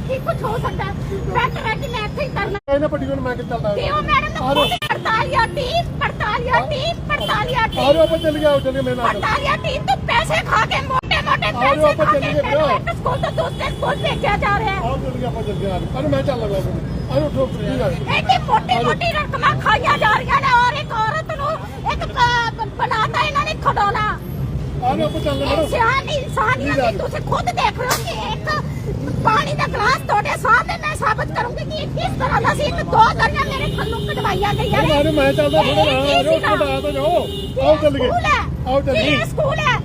ਕੀ ਕੁਝ ਹੋ ਸਕਦਾ ਬੈਠ ਬੈਠ ਮੈਂ ਇੱਥੇ ਹੀ ਕਰਨਾ। ਇਹਨੇ ਪੱਟੀ ਨੂੰ ਮੈਂ ਕਿ ਚੱਲਦਾ ਤੇ ਉਹ ਮੈਡਮ ਨੇ ਆਰੋ ਖੁਦ ਪੜਤਾਲੀਆ ਟੀਮ ਪੜਤਾਲੀਆ ਟੀਮ ਪੜਤਾਲੀਆ ਆਰੋ ਟੀਮ ਆਪਾਂ ਚੱਲ ਗਿਆ ਚੱਲ ਮੇਰੇ ਨਾਲ ਪੜਤਾਲੀਆ ਟੀਮ ਤੋਂ ਪੈਸੇ ਖਾ ਕੇ ਮੋਟੇ ਮੋਟੇ ਆਰੋ ਪੈਸੇ ਖਾ ਕੇ। ਇੱਕ ਸਕੂਲ ਤੋਂ ਦੂਸਰੇ ਸਕੂਲ ਭੇਜਿਆ ਜਾ ਰਿਹਾ ਹੈ। ਆਓ ਚੱਲ ਗਿਆ ਆਪਾਂ ਚੱਲ ਗਿਆ ਅਰੇ ਮੈਂ ਚੱਲ ਲਗਾ ਆਰੋ ਠੋਕ ਠੀਕ ਹੈ ਐਡੀ ਮੋਟੀ ਮੋਟੀ ਰਕਮਾਂ ਖਾਈਆਂ ਜਾ ਰਹੀਆਂ ਨੇ ਔਰ ਇੱਕ ਔਰਤ ਨੂੰ ਇੱਕ ਕ- ਬਣਾਤਾ ਇਹਨਾਂ ਨੇ ਖਡਾਉਣਾ ਆਰੋ ਆਪਾਂ ਚੱਲ ਸਿਆਣੀ ਇਨਸਾਨੀਅਤ ਤੁਸੀਂ ਖੁਦ ਦੇਖ ਹੋ ਕਿ ਇੱਕ ਪਾਣੀ ਦਾ ਗਲਾਸ ਤੁਹਾਡੇ ਸਾਹਮਣੇ ਮੈਂ ਸਾਬਤ ਕਰੂੰਗੀ ਕਿ ਇਹ ਕਿਸ ਤਰ੍ਹਾਂ ਦਾ ਸੀ? ਇੱਕ ਦੋ ਦਰੀਆਂ ਮੇਰੇ ਥੱਲੋਂ ਕਢਵਾਈਆਂ ਗਈਆਂ ਨੇ। ਆਰੋ ਮੈਂ ਚੱਲਦਾ ਥੋੜਾ ਇਹ ਨਾਲ ਆਰੋ ਕੀ ਸੀਗਾ? ਛੋਟਾ ਤਾਂ ਜਾਓ। ਆਓ ਚੱਲ ਗਏ ਆਓ ਚੱਲ ਗਏ ਸਕੂਲ ਹੈ।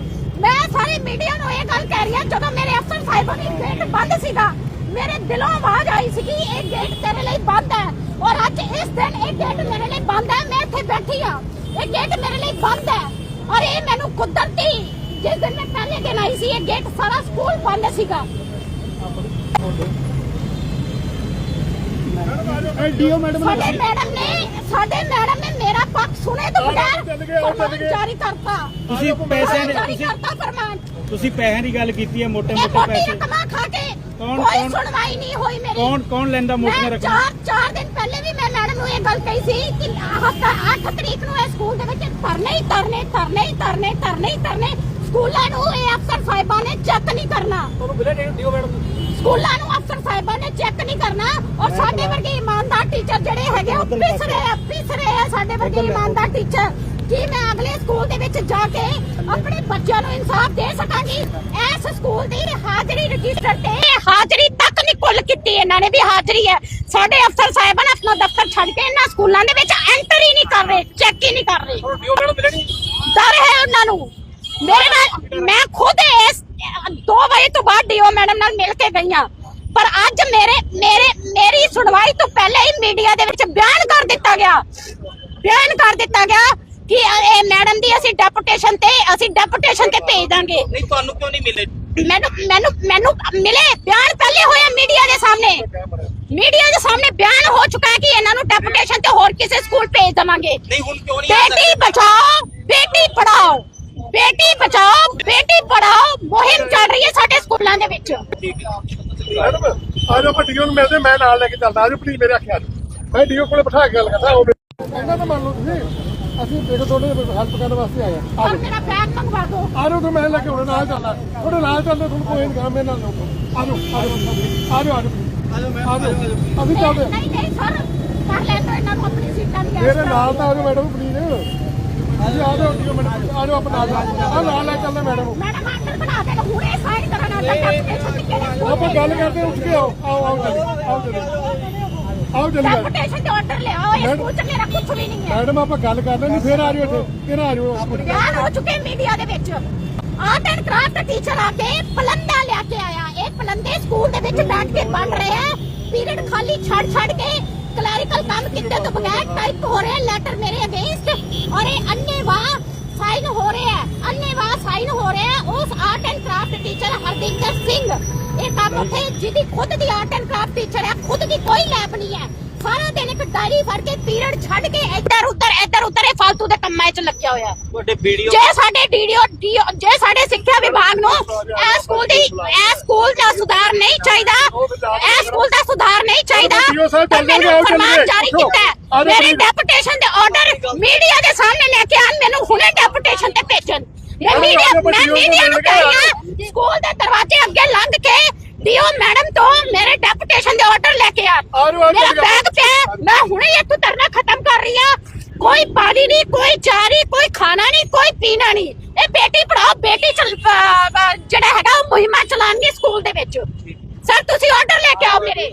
ਮੈਂ ਸਾਰੀ ਮੀਡੀਆ ਨੂੰ ਇਹ ਗੱਲ ਕਹਿ ਰਹੀ ਹਾਂ ਜਦੋਂ ਮੇਰੇ ਅਫਸਰ ਸਾਹਿਬਾਂ ਦੀ ਗੇਟ ਬੰਦ ਸੀਗਾ ਮੇਰੇ ਦਿਲੋਂ ਆਵਾਜ਼ ਆਈ ਸੀ ਕਿ ਇਹ ਗੇਟ ਤੇਰੇ ਲਈ ਬੰਦ ਹੈ। ਔਰ ਅੱਜ ਇਸ ਦਿਨ ਇਹ ਗੇਟ ਮੇਰੇ ਲਈ ਬੰਦ ਹੈ। ਮੈਂ ਇੱਥੇ ਬੈਠੀ ਹਾਂ। ਇਹ ਗੇਟ ਮੇਰੇ ਲਈ ਬੰਦ ਹੈ। ਔਰ ਇਹ ਮੈਨੂੰ ਕੁਦਰਤੀ ਜਿਸ ਦਿਨ ਮੈਂ ਪਹਿਲੇ ਦਿਨ ਆਈ ਸੀ ਇਹ ਗੇਟ ਸਾਰਾ ਸਕੂਲ ਬੰਦ ਸੀਗਾ। ਸਾਡੇ ਮੈਡਮ ਨੇ ਸਾਡੇ ਮੈਡਮ ਨੇ ਮੇਰਾ ਪੱਖ ਸੁਣੇ ਤੋਂ ਬਗੈਰ ਫਰਮਾਨ ਕਰਤਾ। ਤੁਸੀਂ ਪੈਸੇ ਜਾਰੀ ਤੁਸੀਂ ਪੈਸਿਆਂ ਦੀ ਗੱਲ ਕੀਤੀ ਹੈ ਮੋਟੇ ਮੋਟੇ ਪੈਸੇ। ਕਮਾ ਖਾ ਚਾਰ ਦਿਨ ਪਹਿਲੇ ਵੀ ਮੈਂ ਮੈਡਮ ਨੂੰ ਇਹ ਗੱਲ ਕਹੀ ਸੀ ਕਿ ਤਰੀਕ ਨੂੰ ਸਕੂਲਾਂ ਨੂੰ ਇਹ ਅਫਸਰ ਕਰਨਾ। ਸਕੂਲਾਂ ਨੂੰ ਅਫਸਰ ਸਾਹਿਬਾਂ ਨੇ ਚੈੱਕ ਨਹੀਂ ਕਰਨਾ। ਔਰ ਸਾਡੇ ਵਰਗੇ ਇਮਾਨਦਾਰ ਟੀਚਰ ਜਿਹੜੇ ਹੈਗੇ ਉਹ ਪਿਸ ਰਹੇ ਆ ਪਿਸ ਰਹੇ ਆ ਸਾਡੇ ਵਰਗੇ ਇਮਾਨਦਾਰ ਟੀਚਰ ਕੀ ਮੈਂ ਅਗਲੇ ਸਕੂਲ ਦੇ ਵਿੱਚ ਜਾ ਕੇ ਆਪਣੇ ਬੱਚਿਆਂ ਨੂੰ ਇਨਸਾਫ ਦੇ ਸਕਾਂਗੀ? ਇਸ ਸਕੂਲ ਦੀ ਹਾਜ਼ਰੀ ਰਜਿਸਟਰ ਤੇ ਹਾਜ਼ਰੀ ਤੱਕ ਨਹੀਂ ਕੁੱਲ ਕੀਤੀ ਇਹਨਾਂ ਨੇ ਵੀ ਹਾਜ਼ਰੀ ਹੈ। ਸਾਡੇ ਅਫਸਰ ਸਾਹਿਬਾਨ ਆਪਣਾ ਦਫ਼ਤਰ ਛੱਡ ਕੇ ਇਹਨਾਂ ਸਕੂਲਾਂ ਦੇ ਵਿੱਚ ਐਂਟਰ ਹੀ ਨਹੀਂ ਕਰ ਰਹੇ ਚੈੱਕ ਹੀ ਨਹੀਂ ਕਰ ਰਹੇ। ਡਰ ਹੈ ਉਹਨਾਂ ਨੂੰ। ਮੇਰੇ ਨਾਲ ਮੈਂ ਖੁਦ ਇਸ 2 ਵਜੇ ਤੋਂ ਬਾਅਦ ਡੀਓ ਮੈਡਮ ਨਾਲ ਮਿਲ ਕੇ ਗਈ ਹਾਂ ਪਰ ਅੱਜ ਮੇਰੇ ਮੇਰੇ ਮੇਰੀ ਸੁਣਵਾਈ ਤੋਂ ਪਹਿਲੇ ਹੀ ਮੀਡੀਆ ਦੇ ਵਿੱਚ ਬਿਆਨ ਕਰ ਦਿੱਤਾ ਗਿਆ। ਬਿਆਨ ਕਰ ਦਿੱਤਾ ਗਿਆ ਕਿ ਇਹ ਮੈਡਮ ਦੀ ਅਸੀਂ ਡੈਪੂਟੇਸ਼ਨ ਤੇ ਅਸੀਂ ਡੈਪੂਟੇਸ਼ਨ ਤੇ ਭੇਜ ਦਾਂਗੇ। ਨਹੀਂ ਤੁਹਾਨੂੰ ਕਿਉਂ ਨਹੀਂ ਮਿਲੇ? ਮੈਨੂੰ ਮੈਨੂੰ ਮੈਨੂੰ ਮਿਲੇ ਬਿਆਨ ਪਹਿਲੇ ਹੋਇਆ ਮੀਡੀਆ ਦੇ ਸਾਹਮਣੇ। ਮੀਡੀਆ ਦੇ ਸਾਹਮਣੇ ਬਿਆਨ ਹੋ ਚੁੱਕਾ ਹੈ ਕਿ ਇਹਨਾਂ ਨੂੰ ਡੈਪੂਟੇਸ਼ਨ ਤੇ ਹੋਰ ਕਿਸੇ ਸਕੂਲ ਭੇਜ ਦਵਾਂਗੇ। ਨਹੀਂ ਹੁਣ ਕਿਉਂ ਨਹੀਂ? ਬੇਟੀ ਬਚਾਓ ਬੇਟੀ ਪੜਾਓ ਬੇਟੀ ਬਚਾਓ ਬੇਟੀ ਪੜਾਓ ਮੁਹਿੰਮ ਚੱਲ ਰਹੀ ਹੈ ਸਾਡੇ ਸਕੂਲਾਂ ਦੇ ਵਿੱਚ। ਮੈਡਮ ਡੀਓ ਨੂੰ ਮਿਲਦੇ ਮੈਂ ਨਾਲ ਲੈ ਕੇ ਚੱਲਦਾ। ਆਜੋ ਪਲੀਜ਼ ਮੇਰੇ ਆਖਿਆ ਮੈਂ ਡੀਓ ਕੋਲੇ ਬਿਠਾ ਕੇ ਗੱਲ ਕਰਦਾ ਉਹ ਇਹਨਾਂ ਤਾਂ ਮੰਨ ਲਓ ਤੁਸੀਂ ਅਸੀਂ ਦੇਖੋ ਤੁਹਾਡੇ ਹੈਲਪ ਕਰਨ ਵਾਸਤੇ ਆਏ ਆ। ਔਰ ਮੇਰਾ ਬੈਗ ਮੰਗਵਾ ਦਿਓ। ਆਜੋ ਤੇ ਮੈਂ ਲੈ ਕੇ ਹੁਣ ਨਾਲ ਚੱਲਦਾ। ਤੁਹਾਡੇ ਨਾਲ ਚੱਲਦੇ ਤੁਹਾਨੂੰ ਕੋਈ ਨਹੀਂ ਮੇਰੇ ਨਾਲ ਲੋਕੋ ਆਜੋ ਆਜੋ ਆਜੋ ਆਜੋ ਆਜੋ ਅਸੀਂ ਚੱਲਦੇ ਨਹੀਂ ਨਹੀਂ ਸਰ ਕਰ ਲੈ ਤੋ ਇਹਨਾਂ ਨੂੰ ਆਪਣੀ ਸੀਟਾਂ ਦੀ ਮੇਰੇ ਨਾਲ ਤਾਂ ਆਜੋ ਮੈਡਮ ਪਲੀਜ਼ ਅਸੀਂ ਆਜੋ ਡੀਓ ਮੈਡਮ ਆਜੋ ਆਪਾਂ ਨਾਲ ਆ ਨਾਲ ਲੈ ਚੱਲਦੇ ਮੈਡਮ। ਮੈਡਮ ਆਰਡਰ ਬਣਾ ਦੇ ਹੁਣੇ ਸਾਈਨ ਕਰਨ ਆ ਡੈਪੂਟੇਸ਼ਨ ਦੀ ਕਿਹੜੇ ਆਪਾਂ ਗੱਲ ਕਰਦੇ ਉੱਠ ਕੇ ਆਓ। ਆਓ ਆਓ ਚੱਲੀਏ ਆਓ ਚੱਲੀਏ ਆਓ ਚੱਲੀਏ ਡੈਪੂਟੇਸ਼ਨ ਦੇ ਆਰਡਰ ਲੈ ਆਓ ਇਸ ਸਕੂਲ ਚ ਮੇਰਾ ਕੁਝ ਵੀ ਨਹੀਂ ਹੈ। ਮੈਡਮ ਆਪਾਂ ਗੱਲ ਕਰ ਲੈਣੀ ਫੇਰ ਆ ਜਿਓ ਇੱਥੇ। ਫੇਰ ਆ ਜਿਓ ਬਿਆਨ ਹੋ ਚੁੱਕੇ ਮੀਡੀਆ ਦੇ ਵਿੱਚ। ਆਰਟ ਐਂਡ ਕਰਾਫਟ ਟੀਚਰ ਆ ਕੇ ਪਲੰਦਾ ਲਿਆ ਕੇ ਆਇਆ। ਇਹ ਪਲੰਦੇ ਸਕੂਲ ਦੇ ਵਿੱਚ ਬੈਠ ਕੇ ਪੜ ਰਹੇ ਆ ਪੀਰੀਅਡ ਖਾਲੀ ਛੱਡ ਛੱਡ ਕੇ ਕਲੈਰੀਕਲ ਕੰਮ ਕੀਤੇ ਤੋਂ ਬਗੈਰ ਟਾਈਪ ਹੋ ਰਹੇ ਲੈਟਰ ਮੇਰੇ ਅਗੇਂਸਟ ਔਰ ਇਹ ਅੰਨੇਵਾਹ ਸਾਈਨ ਹੋ ਰਹੇ ਆ ਅੰਨੇਵਾਹ ਸਾਈਨ ਹੋ ਰਹੇ ਉਸ art and craft teacher Hardinder Singh. ਇਹ ਕੰਮ ਉੱਥੇ ਜਿਹਦੀ ਖੁਦ ਦੀ ਆਰਟ ਐਂਡ ਕਰਾਫਟ ਟੀਚਰ ਹੈ ਖੁਦ ਦੀ ਕੋਈ ਲੈਬ ਨਹੀਂ ਹੈ ਸਾਰਾ ਦਿਨ ਇੱਕ ਡਾਇਰੀ ਫੜ ਕੇ ਪੀਰੀਅਡ ਛੱਡ ਕੇ ਇੱਧਰ ਉੱਧਰ ਇੱਧਰ ਉੱਧਰ ਇਹ ਫालतू ਦੇ ਕੰਮਾਂ 'ਚ ਲੱਗਿਆ ਹੋਇਆ ਤੁਹਾਡੇ ਵੀਡੀਓ ਜੇ ਸਾਡੇ ਡੀਡੀਓ ਜੇ ਸਾਡੇ ਸਿੱਖਿਆ ਵਿਭਾਗ ਨੂੰ ਇਹ ਸਕੂਲ ਦੀ ਇਹ ਸਕੂਲ ਦਾ ਸੁਧਾਰ ਨਹੀਂ ਚਾਹੀਦਾ ਇਹ ਸਕੂਲ ਦਾ ਸੁਧਾਰ ਨਹੀਂ ਚਾਹੀਦਾ ਤਾਂ ਮੈਨੂੰ ਫਰਮਾਨ। ਜਾਰੀ। ਕੀਤਾ ਮੇਰੇ। ਡੈਪੂਟੇਸ਼ਨ ਦੇ ਆਰਡਰ ਮੀਡੀਆ ਦੇ ਸਾਹਮਣੇ ਲੈ ਕੇ ਆਣ ਮੈਨੂੰ ਹੁਣੇ ਡੈਪੂਟੇਸ਼ਨ ਤੇ ਭੇਜਣ ਮੈਂ ਮੀਡੀਆ ਨੂੰ ਕਹਿ ਰਹੀ ਸਕੂਲ ਦੇ ਦਰਵਾਜ਼ੇ ਅੱਗੇ ਲੰਘ ਕੇ ਡੀਓ ਮੈਡਮ ਤੋਂ ਮੇਰੇ ਡੈਪੂਟੇਸ਼ਨ ਦੇ ਆਰਡਰ ਲੈ ਕੇ ਆ। ਮੇਰਾ। ਬੈਗ ਪਿਆ ਮੈਂ ਹੁਣੇ ਇੱਥੋਂ ਧਰਨਾ ਖਤਮ ਕਰ ਰਹੀ ਆ ਕੋਈ ਪਾਣੀ ਨਹੀਂ ਕੋਈ ਚਾਹ ਨਹੀਂ ਕੋਈ ਖਾਣਾ ਨਹੀਂ ਕੋਈ ਪੀਣਾ ਨਹੀਂ। ਇਹ ਬੇਟੀ ਪੜਾਓ ਬੇਟੀ ਜਿਹੜਾ ਹੈਗਾ ਉਹ ਮੁਹਿੰਮਾਂ ਚਲਾਉਣਗੇ ਸਕੂਲ ਦੇ ਵਿੱਚ। ਸਰ ਤੁਸੀਂ ਆਰਡਰ ਲੈ ਕੇ ਆਓ ਮੇਰੇ।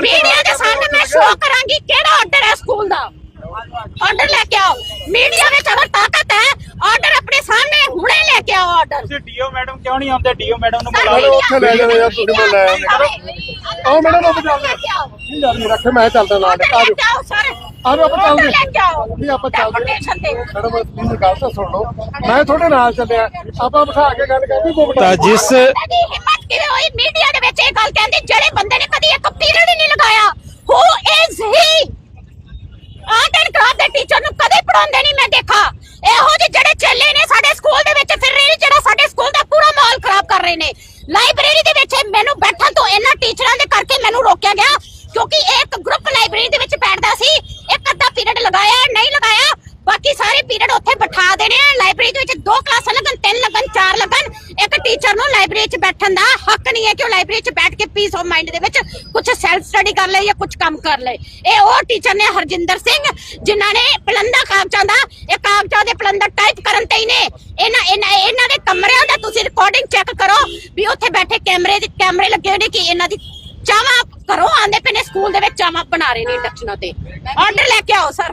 ਮੀਡੀਆ ਦੇ ਸਾਹਮਣੇ ਮੈਂ ਸ਼ੋਅ ਕਰਾਂਗੀ ਕਿਹੜਾ ਆਰਡਰ ਹੈ ਸਕੂਲ ਦਾ। ਆਰਡਰ ਲੈ ਕੇ ਆਓ। ਮੀਡੀਆ ਵਿੱਚ ਅਗਰ ਤਾਕਤ ਹੈ ਆਰਡਰ ਆਪਣੇ ਸਾਹਮਣੇ ਹੁਣੇ ਲੈ ਕੇ ਆਓ ਆਰਡਰ ਤੁਸੀਂ ਡੀਓ ਮੈਡਮ ਕਿਉਂ ਨਹੀਂ ਆਉਂਦੇ? ਡੀਓ ਮੈਡਮ ਨੂੰ ਬੁਲਾਓ ਚਲੋ ਉੱਥੇ ਲੈ ਜਾਓ ਯਾਰ, ਤੁਸੀਂ ਮੈਨੂੰ ਲੈ ਮੀਡੀਆ ਆਓ ਮੈਡਮ, ਆਪਾਂ ਚੱਲਦੇ ਆਓ। ਨਹੀਂ ਯਾਰ ਮੇਰਾ ਰੱਖੇ ਮੈਂ ਚੱਲਦਾ ਨਾਲ। ਕੇ ਆਓ ਸਰ। ਆਜੋ ਆਪਾਂ ਚੱਲਦੇ। ਆਓ ਨਹੀਂ ਆਪਾਂ ਚੱਲਦੇ। ਤੇ। ਮੈਡਮ ਪਲੀਜ਼ ਗੱਲ ਤਾਂ ਸੁਣ ਲਓ। ਮੈਂ ਤੁਹਾਡੇ ਨਾਲ ਚੱਲਿਆ। ਆਪਾਂ ਬਿਠਾ ਕੇ ਗੱਲ ਕਰਦੇ ਕੋ ਬਿਠਾ ਤਾਂ ਜਿਸ ਕਦੀ ਹਿੰਮਤ ਕਿਵੇਂ ਹੋਈ? ਮੀਡੀਆ ਦੇ ਵਿੱਚ ਇਹ ਗੱਲ ਕਹਿੰਦੇ ਜਿਹੜੇ ਬੰਦੇ ਨੇ ਕਦੀ ਇੱਕ ਪੀਰੀਅਡ ਹੀ ਨਹੀਂ ਲਗਾਇਆ who is he art and craft ਦੇ ਟੀਚਰ ਨੂੰ ਕਦੇ ਪੜਾਉਂਦੇ ਨਹੀਂ ਮੈਂ ਦੇਖਾ। ਇਹੋ ਜਿਹੇ ਜਿਹੜੇ ਚੇਲੇ ਨੇ ਸਾਡੇ ਸਕੂਲ ਦੇ ਵਿੱਚ ਫਿਰ ਰਹੇ ਨੇ ਜਿਹੜਾ ਸਾਡੇ ਸਕੂਲ ਦਾ ਪੂਰਾ ਮਾਹੌਲ ਖਰਾਬ ਕਰ ਰਹੇ ਨੇ। ਲਾਇਬ੍ਰੇਰੀ ਦੇ ਵਿੱਚ ਮੈਨੂੰ ਬੈਠਣ ਤੋਂ ਇਹਨਾਂ ਟੀਚਰਾਂ ਦੇ ਕਰਕੇ ਮੈਨੂੰ ਰੋਕਿਆ ਗਿਆ, ਕਿਉਂਕਿ ਇਹ ਇੱਕ ਗਰੁੱਪ ਲਾਇਬ੍ਰੇਰੀ ਦੇ ਵਿੱਚ ਬੈਠਦਾ ਸੀ, ਇੱਕ ਅੱਧਾ ਪੀਰੀਅਡ ਲਗਾਇਆ, ਨਹੀਂ ਲਗਾਇਆ, ਬਾਕੀ ਸਾਰੇ ਪੀਰੀਅਡ ਉੱਥੇ ਬਿਠਾ ਦੇਣੇ ਲਾਇਬ੍ਰੇਰੀ ਦੇ ਵਿੱਚ ਦੋ ਕਲਾਸਾਂ ਲੱਗਣ, ਤਿੰਨ ਲੱਗਣ, ਚਾਰ ਲੱਗਣ ਹੱਕ ਨਹੀਂ ਹੈ ਕਿ ਉਹ ਲਾਇਬ੍ਰੇਰੀ 'ਚ ਬੈਠ ਕੇ ਪੀਸ ਆਫ ਮਾਈਂਡ ਦੇ ਵਿੱਚ ਕੁਝ ਸੈਲਫ ਸਟੱਡੀ ਕਰ ਲਏ ਜਾਂ ਕੁਝ ਕੰਮ ਕਰ ਲਏ। ਇਹ ਉਹ ਟੀਚਰ ਨੇ ਹਰਜਿੰਦਰ ਸਿੰਘ ਜਿਨ੍ਹਾਂ ਨੇ ਪਲੰਦਾ ਕਾਗਜ਼ਾਂ ਦਾ ਇਹ ਕਾਗਜ਼ਾਂ ਦੇ ਪਲੰਦਾ ਟਾਈਪ ਕਰਨ ਤੇ ਹੀ ਨੇ। ਇਹਨਾਂ ਇਹਨਾਂ ਇਹਨਾਂ ਦੇ ਕਮਰਿਆਂ ਦਾ ਤੁਸੀਂ ਰਿਕਾਰਡਿੰਗ ਚੈੱਕ ਕਰੋ ਵੀ ਉੱਥੇ ਬੈਠੇ ਕੈਮਰੇ ਦੇ ਕੈਮਰੇ ਲੱਗੇ ਨੇ ਕਿ ਇਹਨਾਂ ਦੀ ਚਾਵਾਂ ਘਰੋਂ ਆਂਦੇ ਪਏ ਨੇ ਸਕੂਲ ਦੇ ਵਿੱਚ ਚਾਵਾਂ ਬਣਾ ਰਹੇ ਨੇ ਇੰਡਕਸ਼ਨਾਂ ਤੇ। ਆਰਡਰ ਲੈ ਕੇ ਆਓ ਸਰ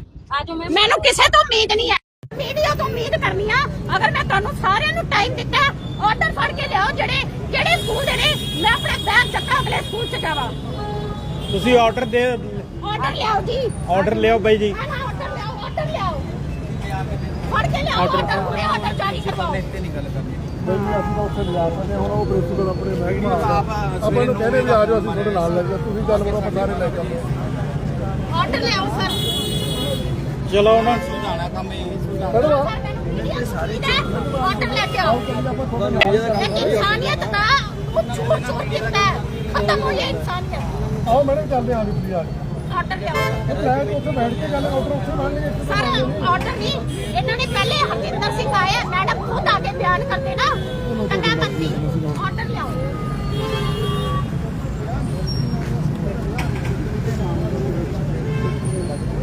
ਮੈਨੂੰ ਕਿਸੇ ਤੋਂ ਉਮੀਦ ਨਹੀਂ ਹੈ। ਮੀਡੀਆ ਤੋਂ ਉਮੀਦ ਕਰਨੀ ਆ। ਅਗਰ ਮੈਂ ਤੁਹਾਨੂੰ ਸਾਰਿਆਂ ਨੂੰ ਟਾਈਮ ਦਿੱਤਾ ਆਰਡਰ ਫੜ ਕੇ ਲਿਆਓ ਜਿਹੜੇ ਜਿਹੜੇ ਸਕੂਲ ਦੇ ਨੇ ਮੈਂ ਆਪਣੇ ਬੈਗ ਚੱਕਾ ਅਗਲੇ ਸਕੂਲ ਚ ਜਾਵਾਂ। ਤੁਸੀਂ ਆਰਡਰ ਦੇ ਆਰਡਰ ਲਿਆਓ ਜੀ। ਆਰਡਰ ਲਿਓ ਬਾਈ ਜੀ। ਆਰਡਰ ਲਿਆਓ ਆਰਡਰ ਲਿਆਓ। ਫੜ ਕੇ ਲਿਆਓ ਆਰਡਰ ਪੂਰੇ ਆਰਡਰ ਜਾਰੀ ਕਰਵਾਓ। ਨਹੀਂ ਅਸੀਂ ਤਾਂ ਉੱਥੇ ਲਿਜਾ ਸਕਦੇ ਹਾਂ, ਹੁਣ ਉਹ ਪ੍ਰਿੰਸੀਪਲ ਆਪਣੇ ਮਹਿਕਮਾ ਆ ਆਪਾਂ ਨੂੰ ਕਹਿੰਦੇ ਵੀ ਆ ਜਾਓ ਅਸੀਂ ਤੁਹਾਡੇ ਨਾਲ ਲੈ ਜਾਓ ਤੁਸੀਂ ਗੱਲ ਕਰੋ ਆਪਾਂ ਸਾਰੇ ਲੈ ਜਾਂਦੇ ਆਰਡਰ ਲਿਆਓ ਸਰ ਚਲੋ ਉਹਨਾਂ ਮੈਡਮ ਆ ਆਰਡਰ ਲੈ ਕੇ ਆਓ ਇਹ ਇਨਸਾਨੀਅਤ ਦਾ ਉਹ ਛੂਟ ਛੂਟ ਕੀਤਾ ਹੈ। ਖਤਮ ਹੋਈ ਹੈ ਇਨਸਾਨੀਅਤ ਆਓ ਮੈਡਮ ਚੱਲਦੇ ਹਾਂ ਜੀ ਪਲੀਜ਼ ਆ ਆਰਡਰ ਲਿਆਓ ਕੇ ਉੱਥੇ ਬੈਠ ਕੇ ਗੱਲ ਆਰਡਰ ਉੱਥੇ ਬਣ ਲਈਏ ਸਰ ਆਰਡਰ ਨਹੀਂ ਇਹਨਾਂ ਨੇ ਪਹਿਲੇ ਹਰਜਿੰਦਰ ਸਿੰਘ ਆਏ ਆ, ਮੈਡਮ ਖੁਦ ਆ ਕੇ ਬਿਆਨ ਕਰਦੇ ਨਾ ਤਾਂ ਮੈਂ ਮੰਨਦੀ ਆਰਡਰ ਲਿਆਓ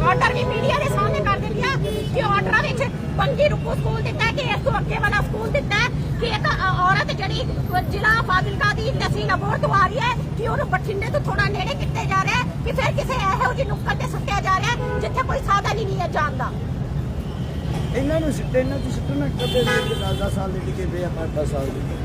ਆਰਡਰ ਵੀ ਮੀਡੀਆ ਦੇ ਸਾਹਮਣੇ ਕਰ ਦਿੰਦੀ ਆ ਕਿ ਆਰਡਰਾਂ ਵਿੱਚ ਪੰਜੀ ਰੁਕੂ ਸਕੂਲ ਦਿੱਤਾ ਹੈ ਕਿ ਇਸ ਤੋਂ ਅੱਗੇ ਵਾਲਾ ਸਕੂਲ ਦਿੱਤਾ ਹੈ ਕਿ ਇੱਕ ਅ- ਔਰਤ ਜਿਹੜੀ ਅ, ਜ਼ਿਲ੍ਹਾ ਫਾਜ਼ਿਲਕਾ ਦੀ ਤਹਿਸੀਲ ਅਬੋਰ ਤੋਂ ਆ ਰਹੀ ਹੈ ਕਿ ਉਹਨੂੰ ਬਠਿੰਡੇ ਤੋਂ ਥੋੜਾ ਨੇੜੇ ਕਿੱਤੇ ਜਾ ਰਿਹਾ ਹੈ ਕਿ ਫਿਰ ਕਿਸੇ ਇਹੋ ਜਿਹੀ ਨੁੱਕਰ ਤੇ ਸੱਟਿਆ ਜਾ ਰਿਹਾ ਹੈ ਜਿੱਥੇ ਕੋਈ ਸਾਧਨ ਹੀ ਨਹੀਂ ਹੈ ਜਾਣ ਦਾ। ਇਹਨਾਂ ਨੂੰ ਸਿੱਟੇ ਇਹਨਾਂ ਦੀ ਸਿੱਟਣਾ ਕਦੇ ਨਹੀਂ 10 ਸਾਲ ਦੇ ਟਿਕੇ ਪਏ ਆ 5 ਸਾਲ ਦੇ।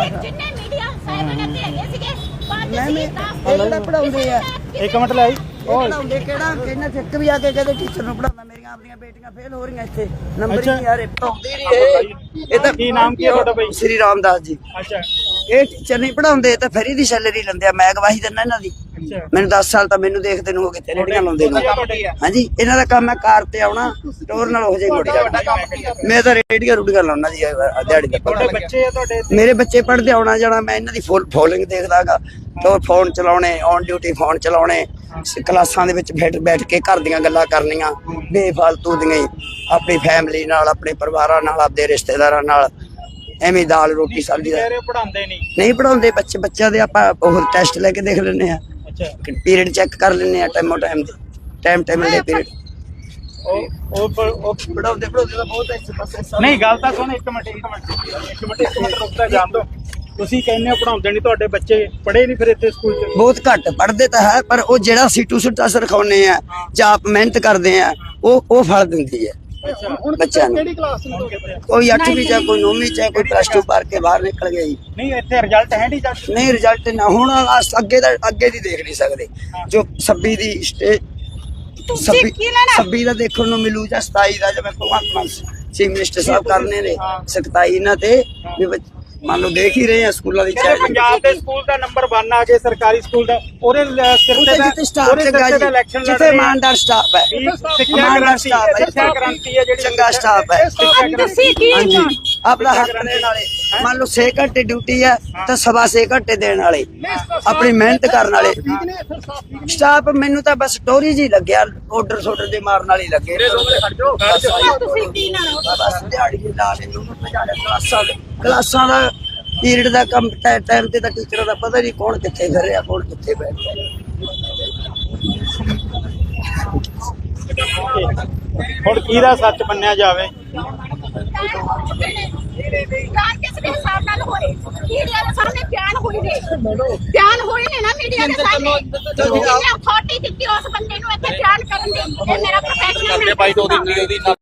ਇੱਕ ਜਿੰਨੇ ਮੀਡੀਆ ਸਾਹਿਬਾਨ ਇੱਥੇ ਹੈਗੇ ਸੀਗੇ ਪੰਜ ਮੈਂ ਸੀ ਵੀ- 10 ਇਹ ਕਿਹੜਾ ਪੜ੍ਹਾਉਂਦੇ ਆ? ਇੱਕ ਮਿੰਟ ਲਾਈ ਇਹ ਪੜਾਉਂਦੇ ਕਿਹੜਾ ਕਿਹਨਾਂ ਚੱਕ ਵੀ ਆ ਕੇ ਕਹਦੇ ਟੀਚਰ ਨੂੰ ਪੜਾਉਂਦਾ ਮੇਰੀਆਂ ਆਪਣੀਆਂ ਬੇਟੀਆਂ ਫੇਲ ਹੋ ਰਹੀਆਂ ਇੱਥੇ। ਨੰਬਰ ਹੀ ਅੱਛਾ। ਨਹੀਂ ਆ ਰਹੇ ਪੜਾਉਂਦੇ ਨਹੀਂ ਇਹ ਇਹ ਤਾਂ ਕੀ ਨਾਮ ਕੀ ਹੈ ਤੁਹਾਡਾ ਬਾਈ? ਸ੍ਰੀ ਰਾਮਦਾਸ ਜੀ। ਅੱਛਾ। ਇਹ ਟੀਚਰ ਨਹੀਂ ਪੜਾਉਂਦੇ ਤਾਂ ਫਰੀ ਦੀ ਸੈਲਰੀ ਲੈਂਦੇ ਆ ਮੈਂ ਗਵਾਹੀ ਦਿੰਦਾ ਇਹਨਾਂ ਦੀ। ਅੱਛਾ। ਮੈਨੂੰ 10 ਸਾਲ ਤਾਂ ਮੈਨੂੰ ਦੇਖਦੇ ਨੂੰ ਹੋ ਗਏ ਤੇ ਰੇੜੀਆਂ ਲਾਉਂਦੇ ਨੂੰ। ਤੁਹਾਡੀ ਆ? ਹਾਂਜੀ ਇਹਨਾਂ ਦਾ ਕੰਮ ਹੈ ਕਾਰ ਤੇ ਆਉਣਾ ਟੋਰ ਨਾਲ ਹੋ ਜਾਈ ਮੁੜ ਜਾਣਾ ਮੈਂ ਤਾਂ ਰੇੜੀਆਂ ਰੁੜੀਆਂ ਲਾਉਣਾ ਜੀ ਅਹ ਦਿਹਾੜੀ ਦਾ ਤੁਹਾਡੇ ਬੱਚੇ ਆ ਤੁਹਾਡੇ ਮੇਰੇ ਬੱਚੇ ਪੜ੍ਹਦੇ ਆਉਣਾ ਜਾਣਾ ਮੈਂ ਇਹਨਾਂ ਦੀ ਫੋਲੋਇੰਗ ਦੇਖਦਾਗਾ ਤੋ ਫੋਨ ਚਲਾਉਣੇ ਔਨ ਡਿਊਟੀ ਫੋਨ ਚਲਾਉਣੇ। ਕਲਾਸਾਂ ਦੇ ਵਿੱਚ ਬੈਠ ਬੈਠ ਕੇ ਘਰ ਦੀਆਂ ਗੱਲਾਂ ਕਰਨੀਆਂ ਬੇਫਾਲਤੂ ਦੀਆਂ ਹੀ, ਆਪਣੀ ਫੈਮਿਲੀ ਨਾਲ ਆਪਣੇ ਪਰਿਵਾਰਾਂ ਨਾਲ ਆਪਦੇ ਰਿਸ਼ਤੇਦਾਰਾਂ ਨਾਲ ਐਵੇਂ ਦਾਲ ਰੋਟੀ ਸਬਜ਼ੀ ਦਾ। ਪੜਾਉਂਦੇ ਨਹੀਂ? ਨਹੀਂ ਪੜਾਉਂਦੇ ਬੱਚੇ ਬੱਚਿਆਂ ਦੇ ਆਪਾਂ ਉਹ ਟੈਸਟ ਲੈ ਕੇ ਦੇਖ ਲੈਂਦੇ ਆ ਅੱਛਾ। ਪੀਰੀਅਡ ਚੈੱਕ ਕਰ ਲੈਂਦੇ ਆ ਟਾਈਮੋ ਟਾਈਮ ਦੇ ਟਾਈਮ ਟਾਈਮ ਦੇ ਪੀਰੀਅਡ ਉਹ ਉਹ ਪ- ਉਹ ਪੜਾਉਂਦੇ ਪੜਾਉਂਦੇ ਤਾਂ ਬਹੁਤ ਐਸੇ ਪਾਸੇ ਨਹੀਂ ਗੱਲ ਤਾਂ ਸੁਣ ਇੱਕ ਮਿੰਟ ਇੱਕ ਮਿੰਟ। ਇੱਕ ਮਿੰਟ ਇੱਕ ਮਿੰਟ ਰੁਕਦਾ ਜਾਣ ਦੋ। ਤੁਸੀਂ ਕਹਿੰਦੇ ਹੋ ਪੜਾਉਂਦੇ ਨਹੀਂ ਤੁਹਾਡੇ ਬੱਚੇ ਪੜ੍ਹੇ ਨਹੀਂ ਫਿਰ ਇੱਥੇ ਸਕੂਲ 'ਚ? ਬਹੁਤ ਘੱਟ ਪੜਦੇ ਤਾਂ ਹੈ ਪਰ ਉਹ ਜਿਹੜਾ ਸੀਟੂ ਸੁਟਾ ਸਿਖਾਉਨੇ ਆ ਜਾਂ ਆਪ ਮਿਹਨਤ ਕਰਦੇ ਆ ਉਹ ਉਹ ਫਲ ਦਿੰਦੀ ਹੈ। ਅੱਛਾ। ਬੱਚਿਆਂ ਨੂੰ। ਕਿਹੜੀ ਕਲਾਸ ਨੂੰ ਕੋਈ 8ਵੀਂ ਚ ਕੋਈ 9ਵੀਂ ਚ ਕੋਈ ਪਲੱਸ 2 ਪੜ੍ਹ ਕੇ ਬਾਹਰ ਨਿਕਲ ਗਿਆ ਜੀ। ਨਹੀਂ ਇੱਥੇ ਰਿਜ਼ਲਟ ਹੈ ਨਹੀਂ ਜੱਟ ਨਹੀਂ ਰਿਜ਼ਲਟ ਨਾ। ਹੁਣ ਅੱਗੇ ਦਾ ਅੱਗੇ ਦੀ ਦੇਖ ਨਹੀਂ ਸਕਦੇ। ਜੋ 26 ਦੀ ਤੁਸੀਂ ਕੀ ਲੈਣਾ? 26 ਦਾ ਦੇਖਣ ਨੂੰ ਮਿਲੂ ਜਾਂ 27 ਦਾ ਜਿਵੇਂ ਭਗਵੰਤ ਮਾਨ ਚੀਫ ਮਿਨਿਸਟਰ ਸਾਹਿਬ ਕਰਨੇ ਨੇ। 27 ਇਹਨਾਂ ਤੇ ਮੰਨ ਲਓ ਦੇਖ ਹੀ ਰਹੇ ਆ ਸਕੂਲਾਂ ਦੀ ਚੈਕਿੰਗ ਪੰਜਾਬ ਦੇ ਸਕੂਲ ਦਾ ਨੰਬਰ 1 ਆ ਗਏ ਸਰਕਾਰੀ ਸਕੂਲ ਦਾ ਉਹਦੇ ਲ- ਸਿਰ ਤੇ ਦਾ ਜਿੱਥੇ ਸਟਾਫ ਚੰਗਾ ਜੀ। ਇਲੈਕਸ਼ਨ ਲੜ ਜਿੱਥੇ। ਇਮਾਨਦਾਰ ਸਟਾਫ ਹੈ। ਸਿੱਖਿਆ ਇਮਾਨਦਾਰ ਕ੍ਰਾਂਤੀ ਸਟਾਫ ਹੈ। ਸਿੱਖਿਆ ਕ੍ਰਾਂਤੀ ਹੈ ਜਿਹੜੀ ਚੰਗਾ ਸਟਾਫ ਹੈ। ਤੁਸੀਂ ਕੀ ਹਾਂਜੀ। ਆਪਣਾ ਹੱਕ ਦੇਣ ਵਾਲੇ। ਮੰਨ ਲਓ 6 ਘੰਟੇ ਡਿਊਟੀ ਹੈ ਤਾਂ ਸਵਾ 6 ਘੰਟੇ ਦੇਣ ਵਾਲੇ। ਆਪਣੀ ਮਿਹਨਤ ਕਰਨ ਵਾਲੇ। ਸਟਾਫ ਮੈਨੂੰ ਤਾਂ ਬਸ ਟੋਰੀ ਜੀ ਲੱਗਿਆ ਆਰਡਰ ਸੋਡਰ ਦੇ ਮਾਰਨ ਵਾਲੀ ਲੱਗੇ। ਤੁਸੀਂ ਕੀ ਨਾ ਬਸ ਦਿਹਾੜੀ ਦੇ ਲਾ ਦੇ ਨੂੰ ਪਜਾੜੇ ਕਲਾਸਾਂ ਦੇ। ਕਲਾਸਾਂ ਦਾ ਪੀਰੀਅਡ ਦਾ ਕੰਮ ਟਾਈਮ ਤੇ ਤਾਂ ਟੀਚਰਾਂ ਦਾ ਪਤਾ ਨਹੀਂ ਕੌਣ ਕਿੱਥੇ ਫਿਰ ਰਿਹਾ ਕੌਣ ਕਿੱਥੇ ਬੈਠ ਰਿਹਾ। ਹੁਣ ਕਿਹਦਾ ਸੱਚ ਮੰਨਿਆ ਜਾਵੇ? ਬਿਆਨ ਕਿਸ ਦੇ ਹਿਸਾਬ ਨਾਲ ਹੋਏ ਮੀਡੀਆ ਦੇ ਸਾਹਮਣੇ ਬਿਆਨ ਹੋਏ ਨੇ ਬਿਆਨ ਹੋਏ ਨੇ ਨਾ ਮੀਡੀਆ ਦੇ ਸਾਹਮਣੇ ਜਿਹਨੇ ਅਥਾਰਟੀ ਦਿੱਤੀ ਉਸ ਬੰਦੇ ਨੂੰ ਇੱਥੇ ਬਿਆਨ ਕਰਨ ਦੀ। ਇਹ ਮੇਰਾ ਪ੍ਰੋਫੈਸ਼ਨਲ ਉਹਦੀ